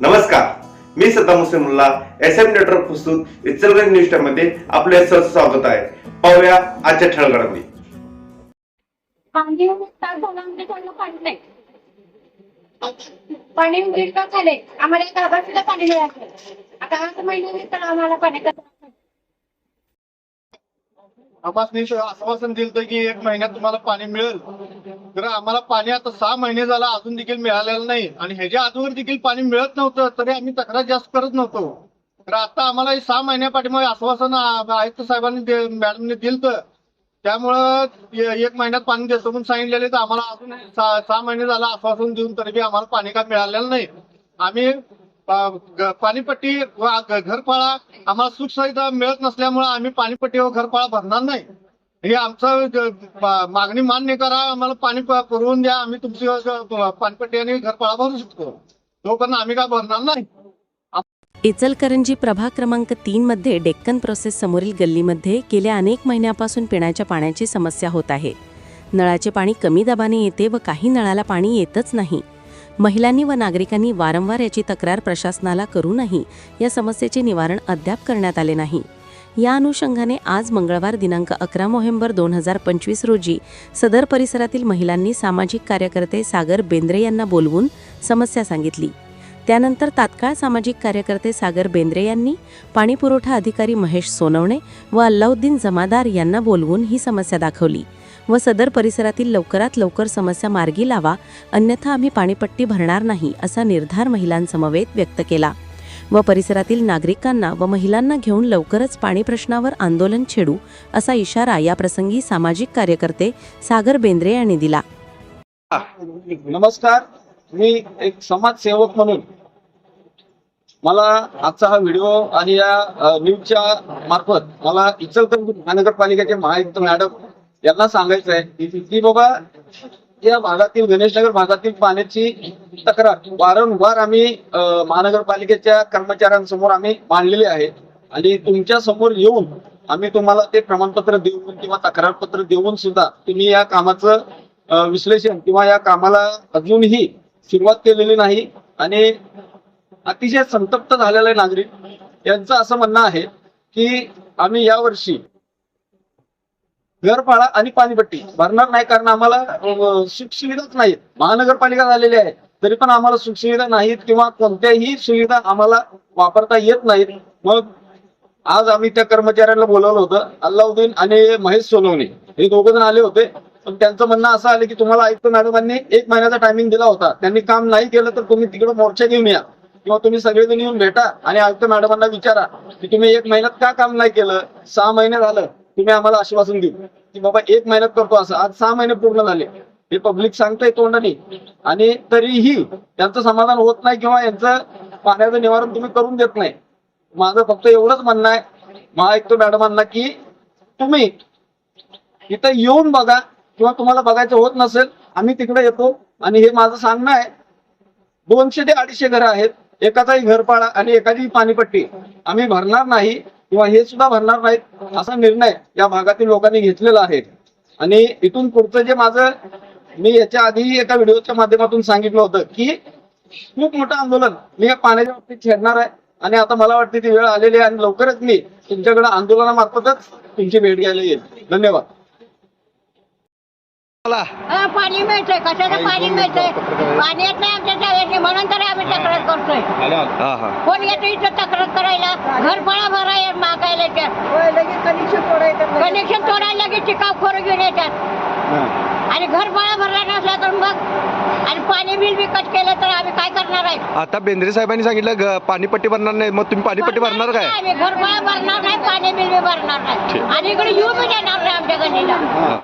नमस्कार. मी Saddam Hussain Mulla S M network प्रस्तुत Ichalganj news टाइममध्ये आपले सहर्ष स्वागत आहे. पाहूया आजच्या ठळक घडामोडी पाणी तास झाले आम्हाला एक आभार सुद्धा पाणी मिळालं आता आठ महिने तर आम्हाला पाणी आम्हाला आश्वासन दिलं की एक महिन्यात तुम्हाला पाणी मिळेल. तर आम्हाला पाणी आता सहा महिने झाला अजून देखील मिळालेलं नाही. आणि ह्याच्या आजवर देखील पाणी मिळत नव्हतं तरी आम्ही तक्रार जास्त करत नव्हतो. तर आता आम्हाला सहा महिन्या पाठीमागे आश्वासन आयुक्त साहेबांनी मॅडमने दिलं त्यामुळं एक महिन्यात पाणी देतो म्हणून सांगितलेले तर आम्हाला अजून सहा महिने झाला आश्वासन देऊन तरी बी आम्हाला पाणी काय मिळालेलं नाही. आम्ही पाणीपट्टी व घरपाळा आम्हाला सुखसुविधा मिळत नसल्यामुळे आम्ही पाणीपट्टी व घरपाळा भरणार नाही. हे आमचं मा- मागणी मान्य करा आम्हाला पाणी प- पुरवून द्या आम्ही तुमची अ, पाणीपट्टी आणि घरफाळा भरू शकतो. तोपर्यंत आम्ही काय भरणार नाही. इचलकरंजी प्रभाग क्रमांक तीन मध्ये डेक्कन प्रोसेस समोरील गल्लीमध्ये गेल्या अनेक महिन्यापासून पिण्याच्या पाण्याची समस्या होत आहे. नळाचे पाणी कमी दाबाने येते व काही नळाला पाणी येतच नाही. महिलांनी व नागरिकांनी वारंवार याची तक्रार प्रशासनाला करूनही या समस्येचे निवारण अद्याप करण्यात आले नाही. या अनुषंगाने आज मंगळवार दिनांक अकरा नोव्हेंबर दोन हजार पंचवीस रोजी सदर परिसरातील महिलांनी सामाजिक कार्यकर्ते सागर बेंद्रे यांना बोलवून समस्या सांगितली. त्यानंतर तात्काळ सामाजिक कार्यकर्ते सागर बेंद्रे यांनी पाणीपुरवठा अधिकारी महेश सोनवणे व अल्लाउद्दीन जमादार यांना बोलवून ही समस्या दाखवली व सदर परिसरातील लवकरात लवकर समस्या मार्गी लावा अन्यथा आम्ही पाणीपट्टी भरणार नाही असा निर्धार महिलांसमवेत व्यक्त केला. व परिसरातील नागरिकांना व महिलांना घेऊन लवकरच पाणी प्रश्नावर आंदोलन छेडू असा इशारा या प्रसंगी सामाजिक कार्यकर्ते सागर बेंद्रे यांनी दिला. नमस्कार मी एक समाजसेवक म्हणून मला आजचा हा व्हिडिओ आणि या न्यूजच्या मार्फत मला इचलकरंजी महानगरपालिकेचे महायुक्त मॅडम यांना सांगायचं आहे की बाबा या भागातील गणेशनगर भागातील पाण्याची तक्रार. वारंवार आम्ही महानगरपालिकेच्या कर्मचाऱ्यांसमोर आम्ही मांडलेली आहे. आणि तुमच्यासमोर येऊन आम्ही तुम्हाला ते प्रमाणपत्र देऊन किंवा तक्रारपत्र देऊन सुद्धा तुम्ही या कामाचं विश्लेषण किंवा या कामाला अजूनही सुरुवात केलेली नाही. आणि अतिशय संतप्त झालेले नागरिक यांचं असं म्हणणं आहे की आम्ही यावर्षी घरपाळा आणि पाणीपट्टी भरणार नाही कारण आम्हाला सुख सुखसुविधाच नाहीत. महानगरपालिका झालेली आहे. तरी पण आम्हाला सुखसुविधा नाहीत किंवा कोणत्याही सुविधा आम्हाला वापरता येत नाहीत. मग आज आम्ही त्या कर्मचाऱ्यांना बोलावलं होतं. अल्लाउद्दीन आणि महेश सोनवणे हे दोघ जण आले होते. पण त्यांचं म्हणणं असं आलं की तुम्हाला आयुक्त मॅडमांनी एक महिन्याचा टायमिंग दिला होता. त्यांनी काम नाही केलं तर तुम्ही तिकडे मोर्चा घेऊन या. किंवा तुम्ही सगळेजण येऊन भेटा आणि आयुक्त मॅडमांना विचारा की तुम्ही एक महिन्यात का काम नाही केलं? सहा महिने झालं. तुम्ही आम्हाला आश्वासन देऊ. की बाबा एक महिन्यात करतो असं. आज सहा महिने पूर्ण झाले. हे पब्लिक सांगतंय तोंडाने. आणि तरीही त्यांचं समाधान होत नाही किंवा यांचं पाण्याचं निवारण तुम्ही करून देत नाही. माझं फक्त एवढंच म्हणणं आहे. महाआयुक्त मॅडमांना की तुम्ही इथं येऊन बघा किंवा तुम्हाला बघायचं होत नसेल आम्ही तिकडे येतो. आणि हे माझं सांगणं आहे. दोनशे ते अडीचशे घरं आहेत. एकाचाही घरपाडा आणि एकाची पाणीपट्टी. आम्ही भरणार नाही किंवा हे सुद्धा भरणार नाहीत. असा निर्णय या भागातील लोकांनी घेतलेला आहे. आणि इथून पुढचं जे माझं मी याच्या आधी एका व्हिडिओच्या माध्यमातून सांगितलं होतं की खूप मोठं आंदोलन. मी या पाण्याच्या बाबतीत छेडणार आहे. आणि आता मला वाटते ती वेळ आलेली आहे आणि लवकरच मी तुमच्याकडे आंदोलनामार्फतच तुमची भेट घ्यायला येईल. धन्यवाद. पाणी मिळतंय कशाचं पाणी मिळतंय? पाणी येत नाही आमच्या जागेची म्हणून तर आम्ही तक्रार करतोय. कोण येतो इथं तक्रार करायला? घरफळा भरायला मागायला कनेक्शन तोडायला लगेच. टिकाव खोरं घेऊन येतात. आणि घरफळा भरला नसला तर मग? आणि पाणी बिल बी कट केलं तर आम्ही काय करणार आहे? आता बेंद्रे साहेबांनी सांगितलं ग- पाणीपट्टी भरणार नाही. मग तुम्ही पाणीपट्टी भरणार काय? आम्ही. घरफळा भरणार नाही पाणी बिल बी भरणार नाही. आणि इकडे येऊ बी देणार नाही आमच्या गल्लीला.